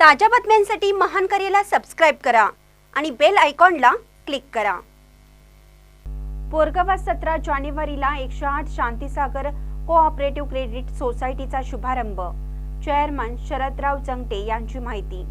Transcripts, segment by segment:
ताज्या बातम्यांसाठी महान करेला सबस्क्राईब करा आणि बेल आयकॉनला क्लिक करा. पोरगावात सतरा जानेवारीला एकशे आठ शांतीसागर कोऑपरेटिव्ह क्रेडिट सोसायटीचा शुभारंभ. चेअरमन शरदराव जंगटे यांची माहिती.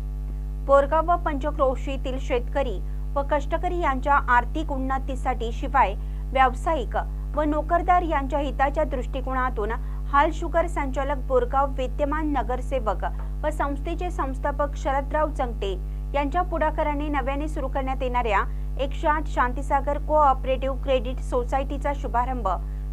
पोरगाव व पंचक्रोशीतील शेतकरी व कष्टकरी यांच्या आर्थिक उन्नतीसाठी शिवाय व्यावसायिक व नोकरदार यांच्या हिताच्या दृष्टिकोनातून हाल शुगर संचालक बोरगाव विद्यमान नगरसेवक व संस्थेचे संस्थापक शरदराव चंगटे यांच्या पुढाकाराने नव्याने सुरू करण्यात येणाऱ्या एकशे आठ शांतीसागर कोऑपरेटिव्ह क्रेडिट सोसायटीचा शुभारंभ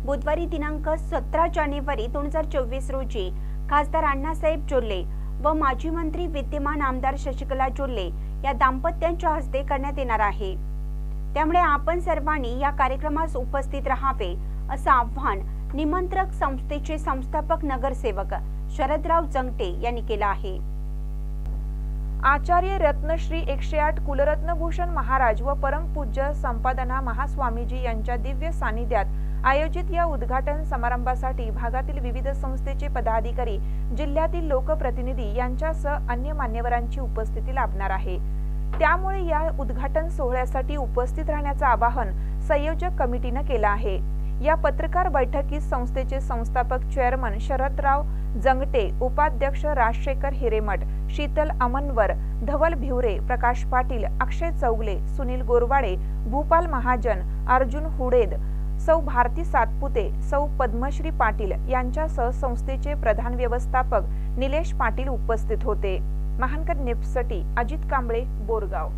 बुधवारी दिनांक सतरा जानेवारी दोन हजार चोवीस रोजी खासदार अण्णासाहेब जोल्ले व माजी मंत्री विद्यमान आमदार शशिकला जोल्ले या दाम्पत्यांच्या हस्ते करण्यात येणार आहे. त्यामुळे आपण सर्वांनी या कार्यक्रमास उपस्थित राहावे असं आव्हान निमंत्रक संस्थेचे संस्थापक नगरसेवक शरदराव जंगटे यांनी केला आहे. आचार्य रत्नश्री एकशे आठ कुलरत्नभूषण महाराज व परमपूज्य संपादना महास्वामीजी यांच्या दिव्य सानिध्यात आयोजित या उद्घाटन समारंभासाठी भागातील विविध संस्थेचे पदाधिकारी जिल्ह्यातील लोकप्रतिनिधी यांच्यासह अन्य मान्यवरांची उपस्थिती लाभणार आहे. त्यामुळे या उद्घाटन सोहळ्यासाठी उपस्थित राहण्याचं आवाहन संयोजक कमिटीनं केलं आहे. या पत्रकार बैठकीत संस्थेचे संस्थापक चेअरमन शरदराव जंगटे उपाध्यक्ष राजशेखर हिरेमठ शीतल अमनवर धवल भिवरे प्रकाश पाटील अक्षय चौगले सुनील गोरवाडे भूपाल महाजन अर्जुन हुडेद सौ भारती सातपुते सौ पद्मश्री पाटील यांच्यासह संस्थेचे प्रधान व्यवस्थापक निलेश पाटील उपस्थित होते. महानकर निप्सटी अजित कांबळे बोरगाव.